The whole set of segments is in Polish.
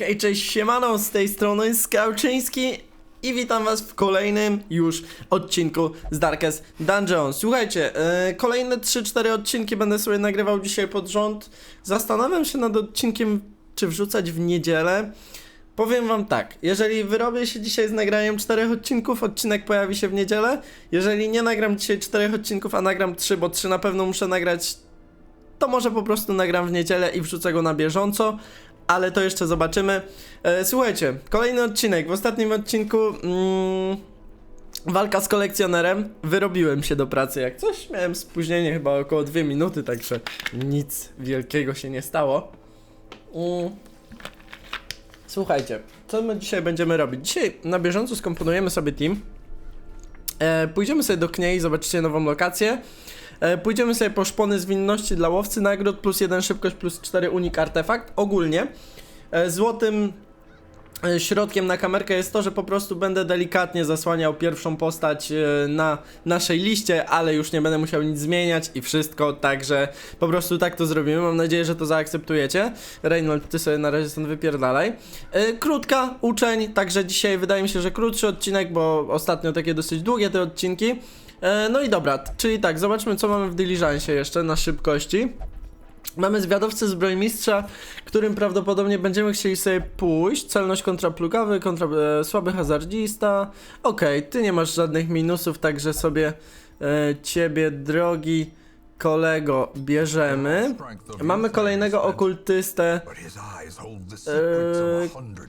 Hej, cześć, siemano, z tej strony Skałczyński i witam was w kolejnym już odcinku z Darkest Dungeons. Słuchajcie, e, kolejne 3-4 odcinki będę sobie nagrywał dzisiaj pod rząd. Zastanawiam się nad odcinkiem, czy wrzucać w niedzielę. Powiem wam tak, jeżeli wyrobię się dzisiaj z nagraniem czterech odcinków, odcinek pojawi się w niedzielę. Jeżeli nie nagram dzisiaj czterech odcinków, a nagram trzy, bo trzy na pewno muszę nagrać to może po prostu nagram w niedzielę i wrzucę go na bieżąco, ale to jeszcze zobaczymy. E, słuchajcie, kolejny odcinek. W ostatnim odcinku mm, walka z kolekcjonerem. Wyrobiłem się do pracy jak coś. Miałem spóźnienie chyba około 2 minuty, także nic wielkiego się nie stało. Mm. Słuchajcie, co my dzisiaj będziemy robić? Dzisiaj na bieżąco skomponujemy sobie team. E, pójdziemy sobie do Kniei, zobaczycie nową lokację. E, pójdziemy sobie po szpony zwinności dla łowcy nagród, plus 1 szybkość, plus 4 unik artefakt. Ogólnie e, złotym e, środkiem na kamerkę jest to, że po prostu będę delikatnie zasłaniał pierwszą postać na naszej liście, ale już nie będę musiał nic zmieniać i wszystko, także po prostu tak to zrobimy. Mam nadzieję, że to zaakceptujecie. Reynold, ty sobie na razie stąd wypierdalaj. Krótka uczeń, także dzisiaj wydaje mi się, że krótszy odcinek, bo ostatnio takie dosyć długie te odcinki. E, No i dobra, czyli tak, zobaczmy co mamy w dyliżansie jeszcze na szybkości. Mamy zwiadowcę zbrojmistrza, którym prawdopodobnie będziemy chcieli sobie pójść. Celność kontra plugawy, kontra e, słaby hazardzista. Okej, ty nie masz żadnych minusów, także sobie e, ciebie, drogi kolego, bierzemy. Mamy kolejnego okultystę,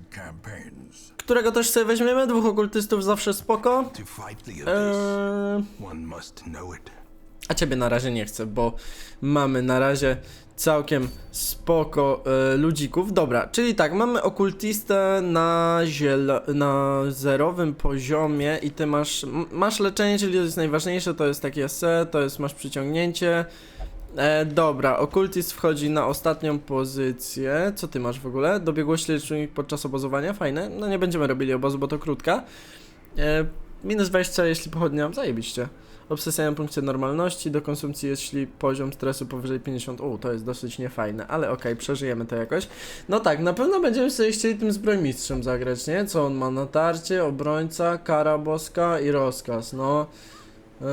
campaigns. którego też sobie weźmiemy. Dwóch okultystów zawsze spoko. It. A ciebie na razie nie chcę, bo mamy na razie całkiem spoko e, ludzików. Dobra, czyli tak, mamy okultistę na, zielo- na zerowym poziomie i ty masz, masz leczenie, czyli to jest najważniejsze, to jest takie se, to jest masz przyciągnięcie. E, dobra, okultist wchodzi na ostatnią pozycję. Co ty masz w ogóle? Dobiegłości leczniczych podczas obozowania? Fajne. No nie będziemy robili obozu, bo to krótka. E, minus 20, jeśli pochodnia. Zajebiście. Obsesja na punkcie normalności, do konsumpcji jeśli poziom stresu powyżej 50. U, to jest dosyć niefajne, ale okej, przeżyjemy to jakoś. No tak, na pewno będziemy sobie chcieli tym zbrojmistrzem zagrać, nie? Co on ma? Natarcie, obrońca, kara boska i rozkaz, no. Eee,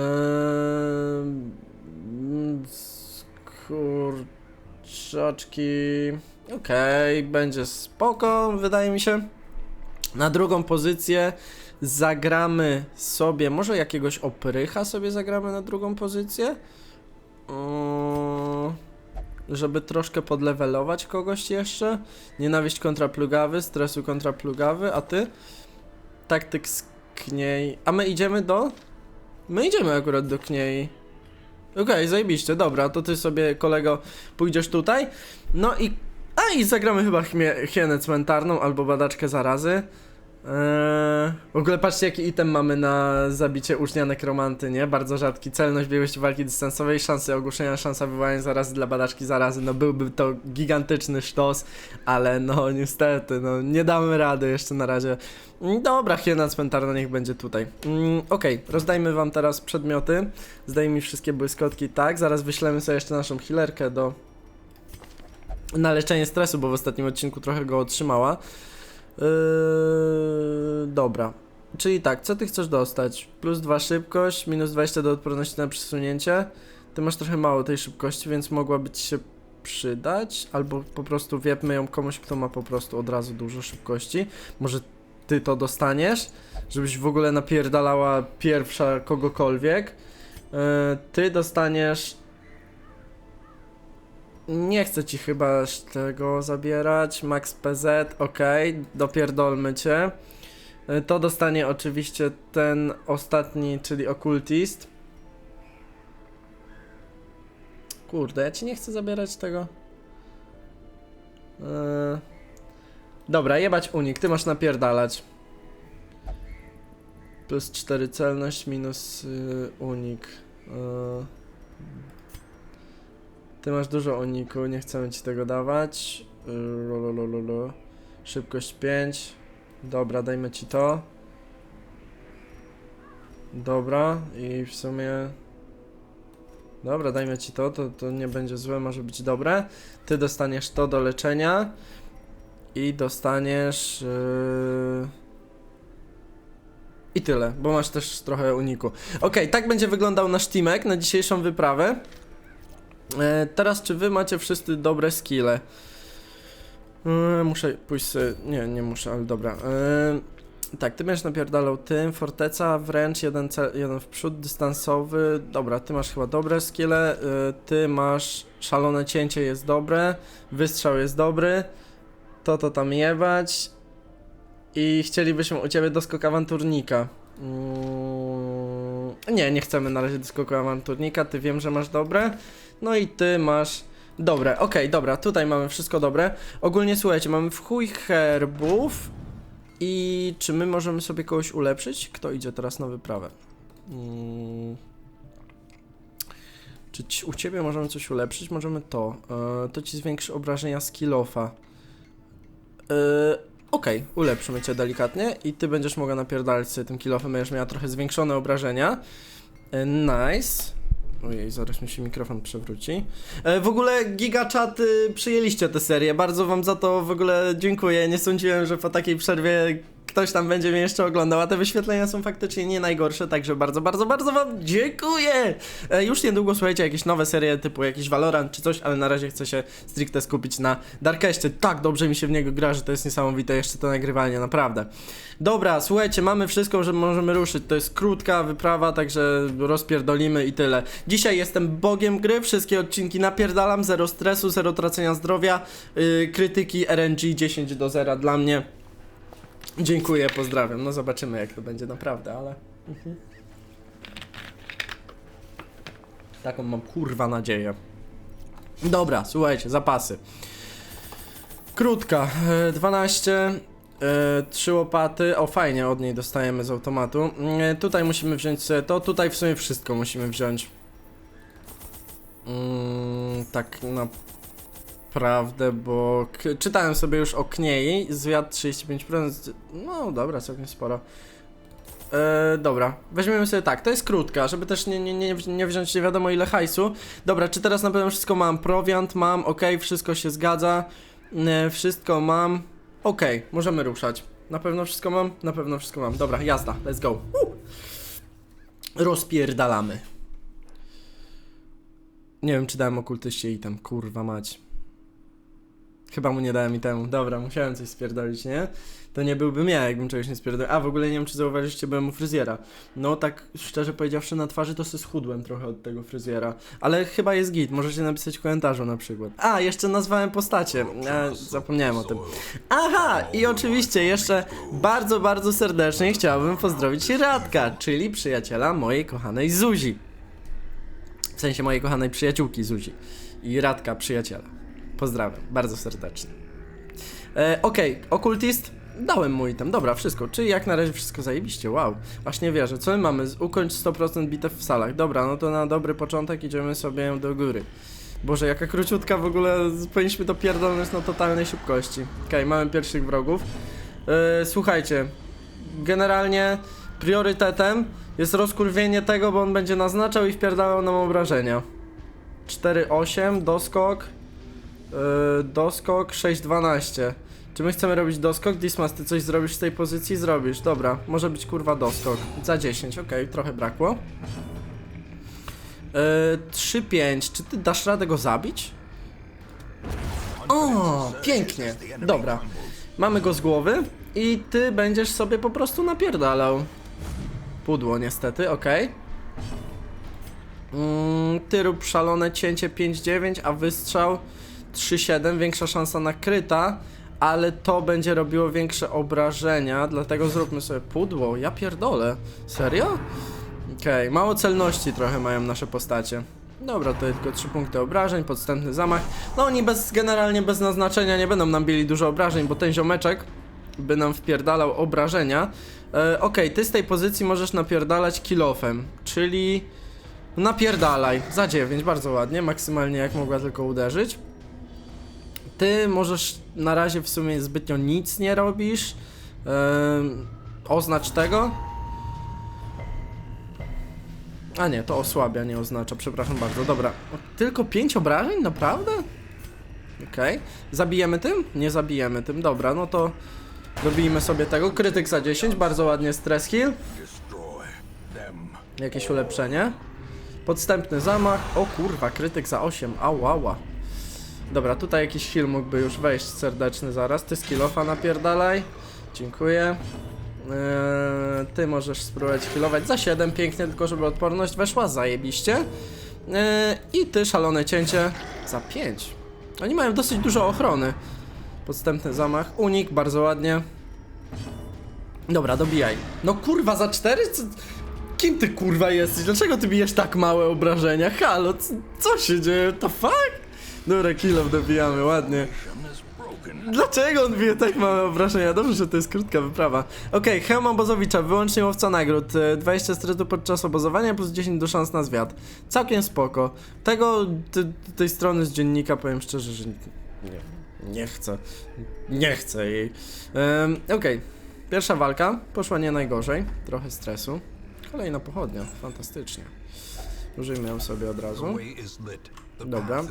Kurczaczki. Okej, będzie spoko, wydaje mi się. Na drugą pozycję zagramy sobie, może jakiegoś oprycha sobie zagramy na drugą pozycję? Yy, żeby troszkę podlewelować kogoś jeszcze. Nienawiść kontra plugawy, stresu kontra plugawy, a ty? Taktyk z kniej. A my idziemy do? My idziemy akurat do kniej. Okej, zajebiście, dobra, to ty sobie kolego pójdziesz tutaj. No i. A i zagramy chyba chmie- hienę cmentarną albo badaczkę zarazy. Eee, w ogóle patrzcie jaki item mamy na zabicie ucznia nekromanty, nie? Bardzo rzadki. Celność biegłości walki dystansowej, szanse ogłuszenia, szansa wywołania zarazy dla badaczki zarazy. No byłby to gigantyczny sztos, ale no niestety, no nie damy rady jeszcze na razie. Mm, Dobra, hiena cmentarna niech będzie tutaj. Mm, Okej, rozdajmy wam teraz przedmioty. Zdaj mi wszystkie błyskotki, tak. Zaraz wyślemy sobie jeszcze naszą healerkę do na leczenie stresu, bo w ostatnim odcinku trochę go otrzymała. Yy, dobra. Czyli tak, co ty chcesz dostać? Plus 2 szybkość, minus 20 do odporności na przesunięcie. Ty masz trochę mało tej szybkości, więc mogłaby ci się przydać. Albo po prostu wiepmy ją komuś, kto ma po prostu od razu dużo szybkości. Może ty to dostaniesz, żebyś w ogóle napierdalała pierwsza kogokolwiek. Yy, ty dostaniesz nie chcę ci chyba tego zabierać. Max PZ, ok, dopierdolmy cię. Y, To dostanie oczywiście ten ostatni, czyli okultist. Kurde, ja ci nie chcę zabierać tego. Yy... Dobra, jebać unik, ty masz napierdalać. Plus 4 celność, minus y, unik. Yy... Ty masz dużo uniku, nie chcemy ci tego dawać. Yy, Lololololo. Szybkość 5. Dobra, dajmy ci to. Dobra, i w sumie. Dobra, dajmy ci to, to, to nie będzie złe, może być dobre. Ty dostaniesz to do leczenia. I dostaniesz... Yy... I tyle, bo masz też trochę uniku. Okej, tak będzie wyglądał nasz teamek na dzisiejszą wyprawę. E, teraz, czy wy macie wszyscy dobre skille? E, muszę pójść sobie... Nie, nie muszę, ale dobra. E, tak, ty będziesz napierdalał tym, forteca, wręcz jeden, cel, jeden w przód, dystansowy. Dobra, ty masz chyba dobre skille, e, ty masz szalone cięcie jest dobre, wystrzał jest dobry, to to tam jebać i chcielibyśmy u ciebie doskok awanturnika. Mm, nie, nie chcemy na razie doskoku awanturnika, ty wiem, że masz dobre, no i ty masz dobre, okej, dobra, tutaj mamy wszystko dobre. Ogólnie słuchajcie, mamy w chuj herbów i czy my możemy sobie kogoś ulepszyć? Kto idzie teraz na wyprawę? Mm. Czy ci, u ciebie możemy coś ulepszyć? Możemy to. E, to ci zwiększy obrażenia skillofa. E, Okej, ulepszymy cię delikatnie i ty będziesz mogła napierdalać sobie tym kilofem, będziesz miała trochę zwiększone obrażenia. E, nice. Ojej, zaraz mi się mikrofon przewróci. E, w ogóle gigachat y, przyjęliście tę serię, bardzo wam za to w ogóle dziękuję. Nie sądziłem, że po takiej przerwie ktoś tam będzie mnie jeszcze oglądał, a te wyświetlenia są faktycznie nie najgorsze, także bardzo, bardzo, bardzo wam dziękuję! E, już niedługo słuchajcie jakieś nowe serie typu jakiś Valorant czy coś, ale na razie chcę się stricte skupić na Darkeście. Tak dobrze mi się w niego gra, że to jest niesamowite, jeszcze to nagrywanie, naprawdę. Dobra, słuchajcie, mamy wszystko, że możemy ruszyć. To jest krótka wyprawa, także rozpierdolimy i tyle. Dzisiaj jestem bogiem gry, wszystkie odcinki napierdalam, zero stresu, zero tracenia zdrowia, yy, krytyki RNG 10 do 0 dla mnie. Dziękuję, pozdrawiam. No zobaczymy jak to będzie naprawdę, ale... Mhm. Taką mam kurwa nadzieję. Dobra, słuchajcie, zapasy. Krótka, e, 12, e, trzy łopaty, o fajnie, od niej dostajemy z automatu. E, tutaj musimy wziąć sobie to, tutaj w sumie wszystko musimy wziąć. Mm, tak naprawdę, bo czytałem sobie już o Kniei, zwiat 35%, no dobra, całkiem sporo. E, dobra, weźmiemy sobie tak, to jest krótka, żeby też nie, nie, nie, nie wziąć nie wiadomo ile hajsu. Dobra, czy teraz na pewno wszystko mam? Prowiant mam, ok, wszystko się zgadza. E, wszystko mam. Ok, możemy ruszać. Na pewno wszystko mam? Na pewno wszystko mam. Dobra, jazda, let's go. Uh. Rozpierdalamy. Nie wiem, czy dałem okultyście item, kurwa mać. Chyba mu nie dałem itemu. Dobra, musiałem coś spierdolić, nie? To nie byłbym ja, jakbym czegoś nie spierdolił. A, w ogóle nie wiem, czy zauważyliście, byłem u fryzjera. No, tak szczerze powiedziawszy, na twarzy to se schudłem trochę od tego fryzjera. Ale chyba jest git, możecie napisać w komentarzu na przykład. A, jeszcze nazwałem postacie. E, zapomniałem o tym. Aha, i oczywiście jeszcze bardzo, bardzo serdecznie chciałbym pozdrowić Radka, czyli przyjaciela mojej kochanej Zuzi. W sensie mojej kochanej przyjaciółki Zuzi. I Radka, przyjaciela. Pozdrawiam, bardzo serdecznie. E, Okej, okultist. Dałem mu item, dobra, wszystko. Czyli jak na razie wszystko zajebiście, wow. Aż nie wierzę. Co my mamy? Ukończ 100% bitew w salach. Dobra, no to na dobry początek idziemy sobie do góry. Boże, jaka króciutka w ogóle, powinniśmy to pierdolnąć na totalnej szybkości. Okej, mamy pierwszych wrogów. E, słuchajcie, generalnie priorytetem jest rozkurwienie tego, bo on będzie naznaczał i wpierdalał nam obrażenia. 4-8, doskok, yy, doskok 6-12. Czy my chcemy robić doskok? Dismas, ty coś zrobisz z tej pozycji? Zrobisz, dobra. Może być kurwa doskok. Za 10, okej, trochę brakło. Yy, 3-5, czy ty dasz radę go zabić? O, pięknie. Dobra. Mamy go z głowy i ty będziesz sobie po prostu napierdalał. Pudło niestety, okej. Mm, ty rób szalone cięcie 5-9, a wystrzał 3-7, większa szansa na kryta, ale to będzie robiło większe obrażenia, dlatego zróbmy sobie pudło. Ja pierdolę. Serio? Okej, mało celności trochę mają nasze postacie. Dobra, to tylko 3 punkty obrażeń, podstępny zamach. No oni bez, generalnie bez naznaczenia nie będą nam bili dużo obrażeń, bo ten ziomeczek by nam wpierdalał obrażenia. E, Okej, ty z tej pozycji możesz napierdalać kilofem, czyli napierdalaj za 9, bardzo ładnie, maksymalnie jak mogła tylko uderzyć. Ty możesz na razie w sumie zbytnio nic nie robisz. Em, oznacz tego. A nie, to osłabia, nie oznacza, przepraszam bardzo. Dobra, tylko 5 obrażeń? Naprawdę? Okej. Zabijemy tym? Nie zabijemy tym, dobra, no to dobijmy sobie tego. Krytyk za 10, bardzo ładnie stres heal. Jakieś ulepszenie. Podstępny zamach. O kurwa, krytyk za 8. Ałała. Dobra, tutaj jakiś heal mógłby już wejść serdeczny zaraz. Ty skillofa napierdalaj. Dziękuję. Eee, ty możesz spróbować healować za 7, pięknie, tylko żeby odporność weszła, zajebiście. Eee, I ty szalone cięcie za 5. Oni mają dosyć dużo ochrony. Podstępny zamach, unik, bardzo ładnie. Dobra, dobijaj. No kurwa, za 4? Co? Kim ty kurwa jesteś? Dlaczego ty bijesz tak małe obrażenia? Halo, co, się dzieje? To fuck? Dobra, kill off dobijamy, ładnie. Dlaczego on bije tak małe obrażenia? Dobrze, że to jest krótka wyprawa. Okej, hełm obozowicza, wyłącznie łowca nagród. E, 20 stresu podczas obozowania plus 10 do szans na zwiat. Całkiem spoko. Tego, tej strony z dziennika powiem szczerze, że nie, nie chcę. Nie chcę jej. Em, Okej, pierwsza walka poszła nie najgorzej. Trochę stresu. Kolejna pochodnia, fantastycznie. Użyjmy ją sobie od razu. Dobra.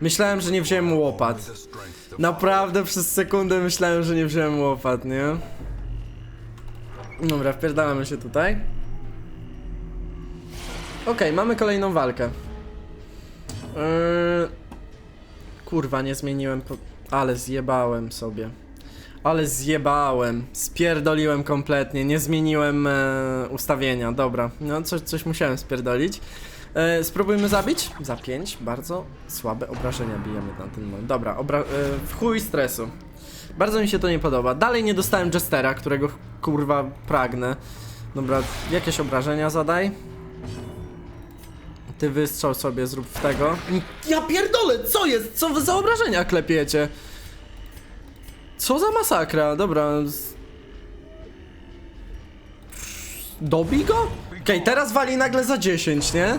Myślałem, że nie wziąłem łopat. Naprawdę przez sekundę myślałem, że nie wziąłem łopat, nie? Dobra, wpierdalamy się tutaj. Okej, mamy kolejną walkę. Yy... Kurwa, nie zmieniłem po... Ale zjebałem sobie. Ale zjebałem. Spierdoliłem kompletnie. Nie zmieniłem e, ustawienia. Dobra, no coś, coś musiałem spierdolić. E, spróbujmy zabić. Za 5. Bardzo słabe obrażenia bijemy na ten moment. Dobra, obra e, chuj stresu. Bardzo mi się to nie podoba. Dalej nie dostałem Jestera, którego kurwa pragnę. Dobra, jakieś obrażenia zadaj. Ty wystrzał sobie zrób w tego. Ja pierdolę, co jest? Co wy za obrażenia klepiecie? Co za masakra? Dobra. Dobij go? Okej, teraz wali nagle za 10, nie?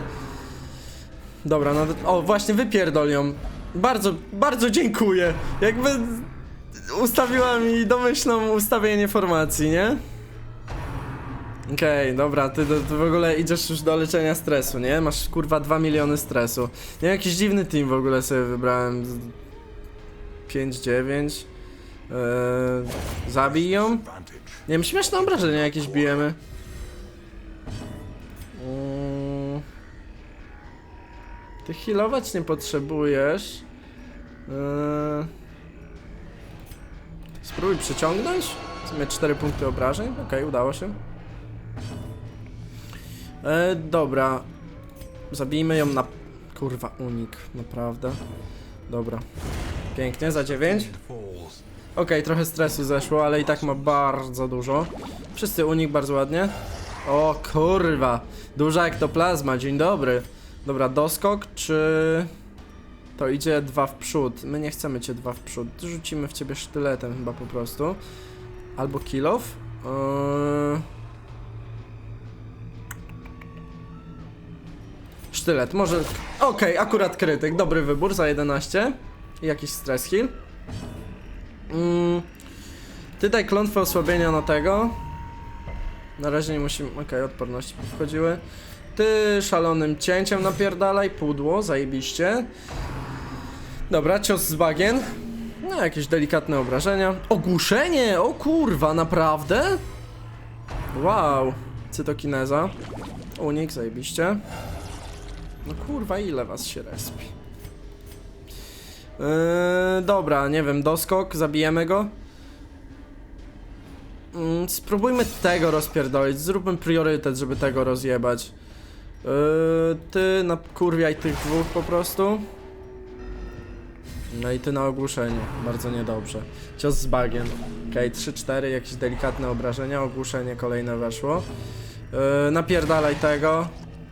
Dobra, no o właśnie wypierdol ją. Bardzo, bardzo dziękuję. Jakby ustawiła mi domyślną ustawienie formacji, nie? Okej, dobra, ty, ty, w ogóle idziesz już do leczenia stresu, nie? Masz kurwa 2 miliony stresu. Nie jakiś dziwny team w ogóle sobie wybrałem. Z- 5-9. Eee, zabij ją. Nie wiem, śmieszne obrażenia jakieś bijemy. Ty healować nie potrzebujesz. Eee. Spróbuj przyciągnąć. W sumie 4 punkty obrażeń. Okej, udało się. E, dobra. Zabijmy ją na... Kurwa, unik. Naprawdę. Dobra. Pięknie, za 9. It falls. Okej, trochę stresu zeszło, ale i tak ma bardzo dużo. Wszyscy unik bardzo ładnie. O kurwa, duża ektoplazma, dzień dobry. Dobra, doskok, czy... To idzie dwa w przód. My nie chcemy cię dwa w przód. Rzucimy w ciebie sztyletem chyba po prostu. Albo kill off. Yy... Sztylet, może... Okej, akurat krytyk, dobry wybór za 11. I jakiś stres heal. Mm, ty daj klątwę osłabienia na tego. Na razie nie musimy. Okej, odporności wchodziły. Ty szalonym cięciem napierdalaj, pudło, zajebiście. Dobra, cios z bagien. No, jakieś delikatne obrażenia. Ogłuszenie! O kurwa, naprawdę? Wow. Cytokineza. Unik, zajebiście. No kurwa, ile was się respi? Yy, dobra, nie wiem, doskok, zabijemy go. Yy, spróbujmy tego rozpierdolić, zróbmy priorytet, żeby tego rozjebać. Yy, ty nakurwiaj tych dwóch po prostu. No i ty na ogłuszeniu, bardzo niedobrze. Cios z bagien. Okej, 3-4, jakieś delikatne obrażenia, ogłuszenie kolejne weszło. Yy, napierdalaj tego.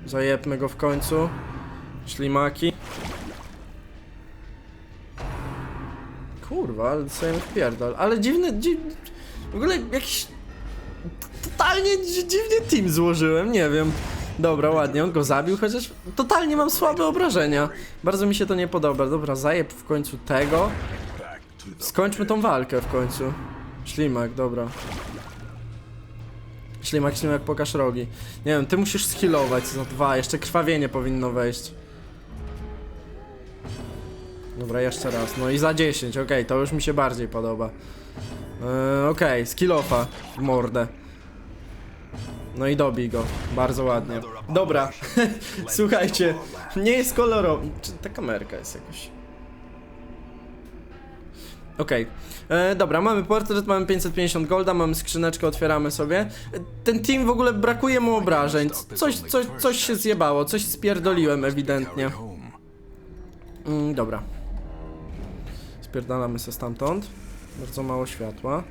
Zajebmy go w końcu. Ślimaki. Kurwa, ale sobie wpierdol. Ale dziwny, dziwny... W ogóle jakiś... Totalnie dzi- dziwnie team złożyłem, nie wiem. Dobra, ładnie, on go zabił, chociaż totalnie mam słabe obrażenia. Bardzo mi się to nie podoba. Dobra, zajeb w końcu tego. Skończmy tą walkę w końcu. Ślimak, dobra. Ślimak, ślimak, pokaż rogi. Nie wiem, ty musisz skillować za dwa, jeszcze krwawienie powinno wejść. Dobra, jeszcze raz. No i za 10, okej, to już mi się bardziej podoba. Yy, okej, skillofa w mordę. No i dobij go, bardzo ładnie. Dobra, słuchajcie, nie jest kolorowy. Czy ta kamerka jest jakoś... Okej, e, dobra, mamy portret, mamy 550 golda, mamy skrzyneczkę, otwieramy sobie. Ten team w ogóle brakuje mu obrażeń. Coś, coś, coś się zjebało, coś spierdoliłem ewidentnie. Mm, dobra. Spierdalamy się stamtąd. Bardzo mało światła.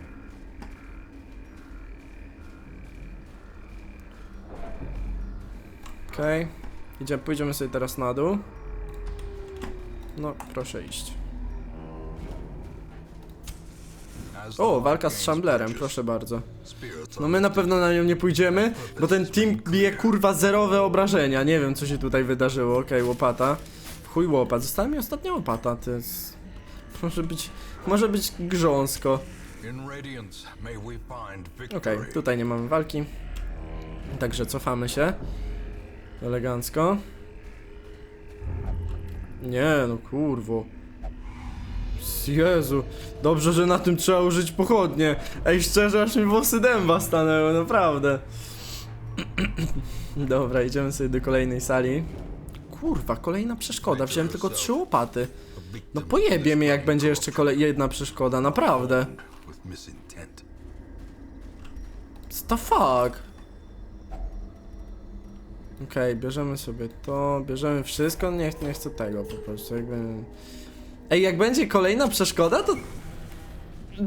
Okej. Idziemy, pójdziemy sobie teraz na dół. No, proszę iść. O, walka z Shamblerem, proszę bardzo. No my na pewno na nią nie pójdziemy, bo ten team bije kurwa zerowe obrażenia. Nie wiem co się tutaj wydarzyło. Okej, łopata. W Chuj łopat. Została mi ostatnia łopata. To jest... Może być... Może być grząsko. Okej, victory. tutaj nie mamy walki. Także cofamy się. Elegancko. Nie, no kurwo. Jezu, dobrze, że na tym trzeba użyć pochodnie. Ej, szczerze, aż mi włosy dęba stanęły, naprawdę. Dobra, idziemy sobie do kolejnej sali. Kurwa, kolejna przeszkoda. Wziąłem tylko trzy łopaty. No pojebie mnie, jak będzie jeszcze kolej jedna przeszkoda, naprawdę. What the fuck? Okej, bierzemy sobie to, bierzemy wszystko, nie, nie chcę tego po prostu, jakby... Ej, jak będzie kolejna przeszkoda, to...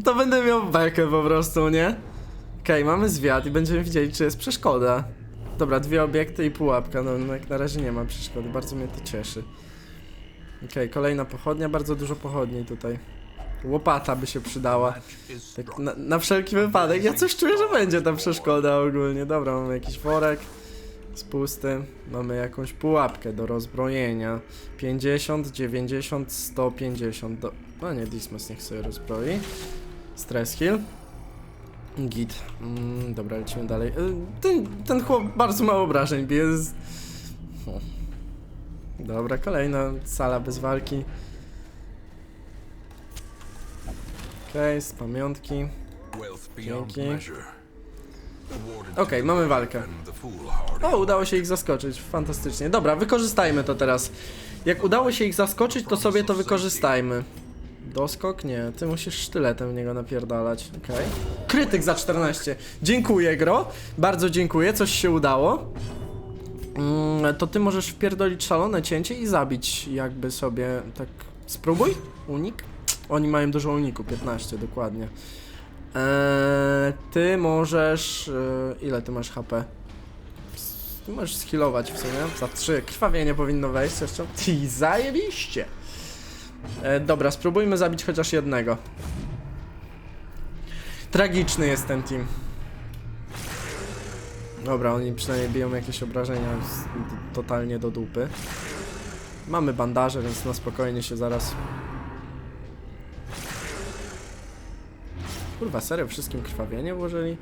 To będę miał bekę po prostu, nie? Okej, mamy zwiat i będziemy widzieli, czy jest przeszkoda. Dobra, dwie obiekty i pułapka, no, no jak na razie nie ma przeszkody, bardzo mnie to cieszy. Okej, kolejna pochodnia, bardzo dużo pochodni tutaj. Łopata by się przydała. Tak na, na wszelki wypadek. Ja coś czuję, że będzie ta przeszkoda ogólnie. Dobra, mamy jakiś worek. Jest pusty. Mamy jakąś pułapkę do rozbrojenia. 50, 90, 150. Do... No nie, Dismas niech sobie rozbroi. Stress heal. Git. Mm, dobra, lecimy dalej. Y, Ten, ten chłop bardzo mało obrażeń bije. Z... O. Dobra, kolejna sala bez walki. Okej, z pamiątki. Dzięki. Okej, to mamy walkę. O, udało się ich zaskoczyć, fantastycznie. Dobra, wykorzystajmy to teraz. Jak udało się ich zaskoczyć, to sobie to wykorzystajmy. Doskok? Nie, ty musisz sztyletem w niego napierdalać, okej. Krytyk za 14. Dziękuję, Gro. Bardzo dziękuję, coś się udało. Mm, to ty możesz wpierdolić szalone cięcie i zabić jakby sobie, tak... Spróbuj? Unik? Oni mają dużo uniku, 15 dokładnie. Eee, ty możesz... E, ile ty masz HP? Ty możesz skillować w sumie. Za 3 krwawienie powinno wejść jeszcze. Ty zajebiście! E, dobra, spróbujmy zabić chociaż jednego. Tragiczny jest ten team. Dobra, oni przynajmniej biją jakieś obrażenia totalnie do dupy. Mamy bandaże, więc na spokojnie się zaraz... Kurwa, serio, wszystkim krwawienie włożyli?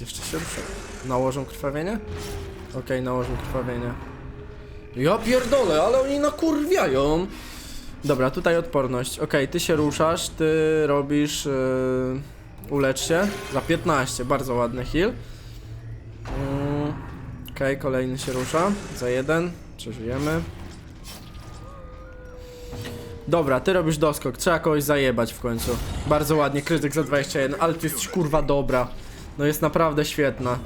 Jeszcze się ruszę. Nałożą krwawienie? Okej, nałożą krwawienie. Ja pierdolę, ale oni nakurwiają. Dobra, tutaj odporność. Okej, ty się ruszasz, ty robisz... Yy, ulecz się za 15, bardzo ładny heal. Mm, Okej, kolejny się rusza za jeden, przeżyjemy. Dobra, ty robisz doskok, trzeba kogoś zajebać w końcu. Bardzo ładnie, krytyk za 21, ale ty jesteś kurwa dobra. No jest naprawdę świetna.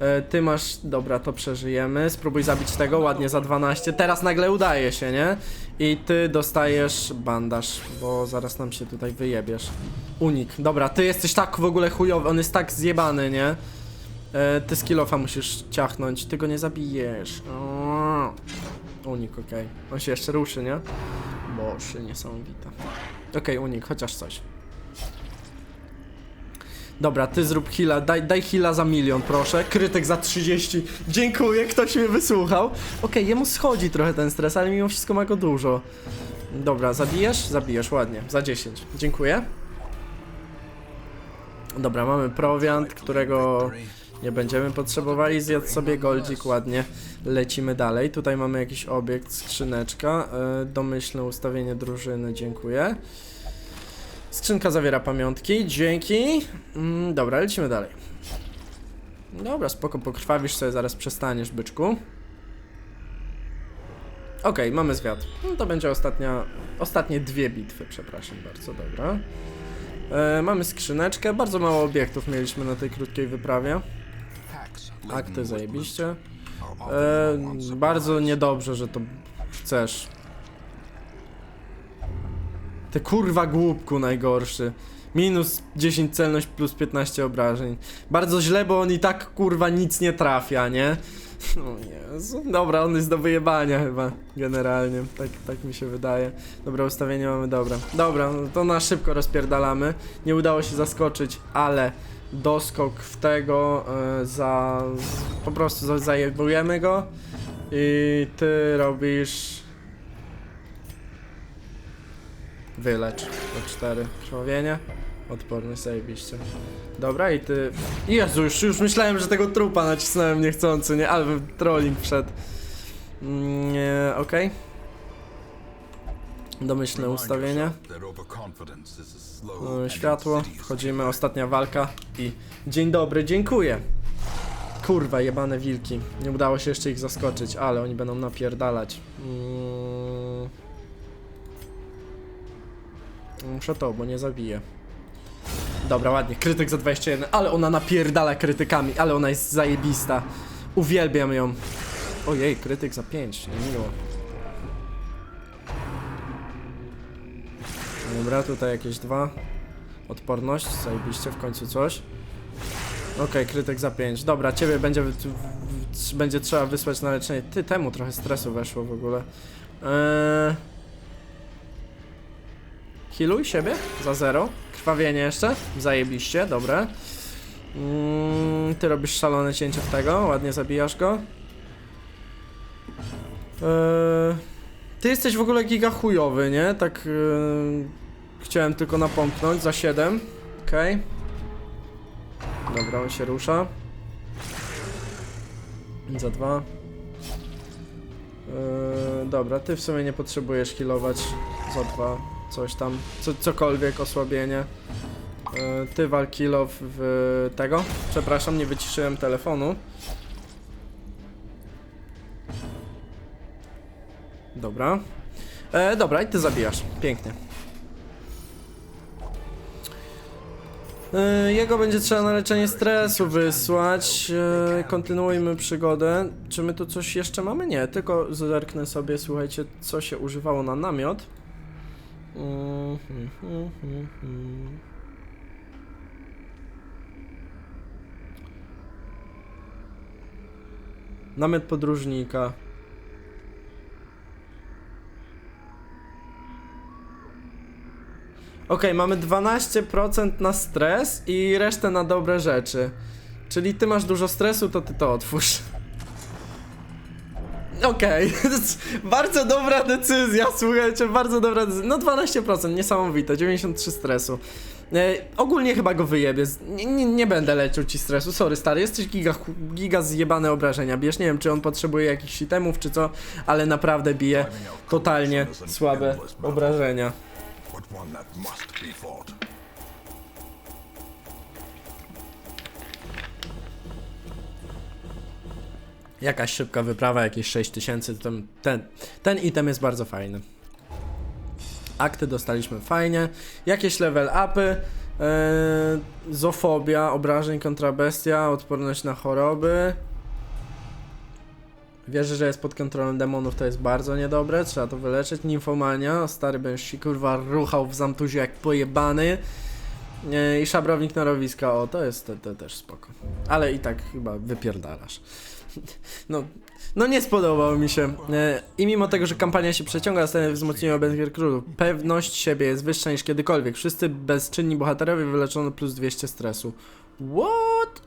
E, Ty masz, dobra, to przeżyjemy. Spróbuj zabić tego, ładnie za 12. Teraz nagle udaje się, nie? I ty dostajesz bandaż, bo zaraz nam się tutaj wyjebiesz. Unik. Dobra, ty jesteś tak w ogóle chujowy, on jest tak zjebany, nie? E, Ty skillofa musisz ciachnąć, ty go nie zabijesz. O. Unik, okej. On się jeszcze ruszy, nie? Boże, niesamowite. Okej, unik, chociaż coś. Dobra, ty zrób heala, daj, daj heala za milion, proszę. Krytyk za 30. Dziękuję, ktoś mnie wysłuchał. Okej, jemu schodzi trochę ten stres, ale mimo wszystko ma go dużo. Dobra, zabijesz? Zabijesz, ładnie. Za 10. Dziękuję. Dobra, mamy prowiant, którego Nie będziemy potrzebowali, zjadł sobie goldzik ładnie. Lecimy dalej. Tutaj mamy jakiś obiekt, skrzyneczka. E, domyślne ustawienie drużyny, dziękuję. Skrzynka zawiera pamiątki, dzięki. Mm, dobra, lecimy dalej. Dobra, spoko, pokrwawisz sobie, zaraz przestaniesz, byczku. Okej, mamy zwiat. No to będzie ostatnia, ostatnie dwie bitwy, przepraszam bardzo, dobra. E, mamy skrzyneczkę, bardzo mało obiektów mieliśmy na tej krótkiej wyprawie. Akty zajebiście. E, bardzo niedobrze, że to chcesz. Ty kurwa głupku najgorszy. Minus 10 celność plus 15 obrażeń. Bardzo źle, bo on i tak kurwa nic nie trafia, nie? O Jezu. Dobra, on jest do wyjebania chyba, generalnie. Tak, tak mi się wydaje. Dobra, ustawienie mamy dobra. Dobra, no to na szybko rozpierdalamy. Nie udało się zaskoczyć, ale doskok w tego e, za... Po prostu za- zajebujemy go. I ty robisz... Wylecz. O 4 krwawienie. Odporność zajebiście. Dobra i ty... Jezu, już, już myślałem, że tego trupa nacisnąłem niechcący, nie? Ale trolling wszedł. Mm, okej. E, and Światło, insidious wchodzimy, ostatnia walka i dzień dobry, dziękuję. Kurwa, jebane wilki. Nie udało się jeszcze ich zaskoczyć, ale oni będą napierdalać. Mm. Muszę to, bo nie zabiję. Dobra, ładnie, krytyk za 21, ale ona napierdala krytykami, ale ona jest zajebista. Uwielbiam ją. Ojej, krytyk za 5, niemiło. Dobra, tutaj jakieś dwa. Odporność, zajebiście, w końcu coś. Okej, krytyk za 5. Dobra, ciebie będzie, będzie trzeba wysłać na leczenie. Ty, temu trochę stresu weszło w ogóle. Eee... Healuj siebie za 0. Krwawienie jeszcze. Zajebiście, dobre. Mm, ty robisz szalone cięcie w tego, ładnie zabijasz go. Eee... Ty jesteś w ogóle giga chujowy, nie? Tak yy, chciałem tylko napomknąć za 7. Okej. Dobra, on się rusza. Za 2. Yy, dobra, ty w sumie nie potrzebujesz healować za 2. Coś tam, co, cokolwiek, osłabienie. Yy, ty wal kill off w tego. Przepraszam, nie wyciszyłem telefonu. Dobra. E, dobra, i ty zabijasz. Pięknie. Jego będzie trzeba na leczenie stresu wysłać. E, kontynuujmy przygodę. Czy my tu coś jeszcze mamy? Nie, tylko zerknę sobie, słuchajcie, co się używało na namiot. Hmm, hmm, hmm. Namiot podróżnika. Okej, mamy 12% na stres i resztę na dobre rzeczy. Czyli ty masz dużo stresu, to ty to otwórz. Okej, bardzo dobra decyzja, słuchajcie, bardzo dobra decyzja. No 12%, niesamowite, 93 stresu. E, ogólnie chyba go wyjebie, z- nie, nie, nie będę lecił ci stresu, sorry stary, jesteś giga, giga zjebane obrażenia, bierz, nie wiem czy on potrzebuje jakichś itemów czy co, ale naprawdę bije totalnie słabe obrażenia. But one that must be fought. Jakaś szybka wyprawa, jakieś 6000, to ten, ten, ten item jest bardzo fajny. Akty dostaliśmy fajnie. Jakieś level upy. Yy, zofobia, obrażeń kontra bestia, odporność na choroby. Wierzę, że jest pod kontrolą demonów, to jest bardzo niedobre, trzeba to wyleczyć. Nimfomania, stary będziesz się kurwa ruchał w zamtuziu jak pojebany. I szabrownik narowiska, o to jest to, to też spoko. Ale i tak chyba wypierdalasz. No, no nie spodobał mi się. I mimo tego, że kampania się przeciąga, zostanie wzmocniona Bengier Królu. Pewność siebie jest wyższa niż kiedykolwiek. Wszyscy bezczynni bohaterowie wyleczono plus 200 stresu. What?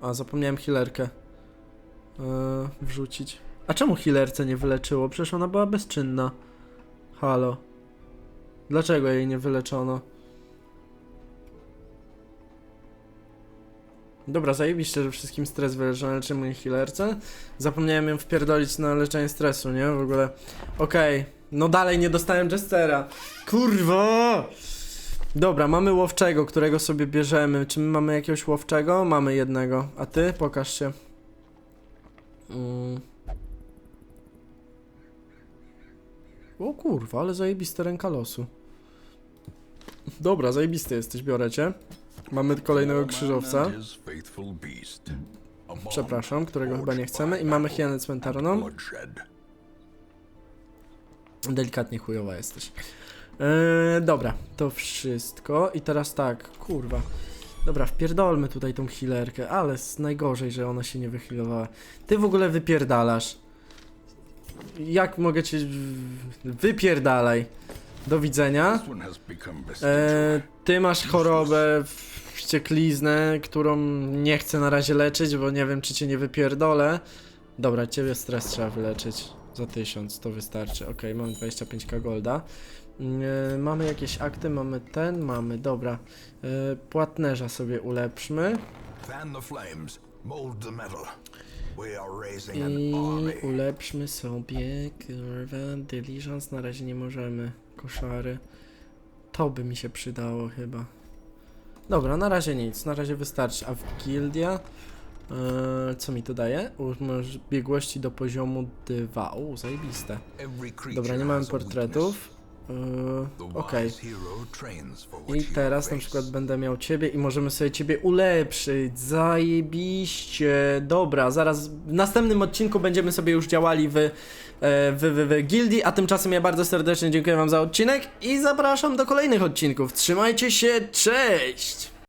A, zapomniałem healerkę e, wrzucić. A czemu healerce nie wyleczyło? Przecież ona była bezczynna. Halo. Dlaczego jej nie wyleczono? Dobra, zajebiście, że wszystkim stres wyleczy na leczeniu healerce. Zapomniałem ją wpierdolić na leczenie stresu, nie? W ogóle. Okej. No dalej nie dostałem Jestera. Kurwa! Dobra, mamy łowczego, którego sobie bierzemy. Czy my mamy jakiegoś łowczego? Mamy jednego. A ty? Pokaż się. Mm. O kurwa, ale zajebiste ręka losu. Dobra, zajebisty jesteś, biorę cię. Mamy kolejnego krzyżowca. Przepraszam, którego chyba nie chcemy. I mamy and cmentarną. Delikatnie chujowa jesteś. Eee, dobra, to wszystko. I teraz tak, kurwa. Dobra, wpierdolmy tutaj tą healerkę, ale najgorzej, że ona się nie wyhealowała. Ty w ogóle wypierdalasz. Jak mogę cię... Wypierdalaj. Do widzenia. Eee, vestigial. ty masz chorobę, wściekliznę, którą nie chcę na razie leczyć, bo nie wiem, czy cię nie wypierdolę. Dobra, ciebie stres trzeba wyleczyć. Za 1000, to wystarczy. Ok, mamy 25k golda. Eee, mamy jakieś akty, mamy ten, mamy, dobra. Eee, płatnerza sobie ulepszmy. I ulepszmy sobie, kurwa, diligence, na razie nie możemy, koszary. To by mi się przydało chyba. Dobra, na razie nic, na razie wystarczy. A w gildia, co mi to daje? Umoż biegłości do poziomu 2, o, zajebiste. Dobra, nie mamy portretów. E, Okej. for I teraz na przykład będę miał ciebie i możemy sobie ciebie ulepszyć. Zajebiście. Dobra, zaraz w następnym odcinku będziemy sobie już działali w, e, w, w, w gildii, a tymczasem ja bardzo serdecznie dziękuję wam za odcinek i zapraszam do kolejnych odcinków. Trzymajcie się, cześć!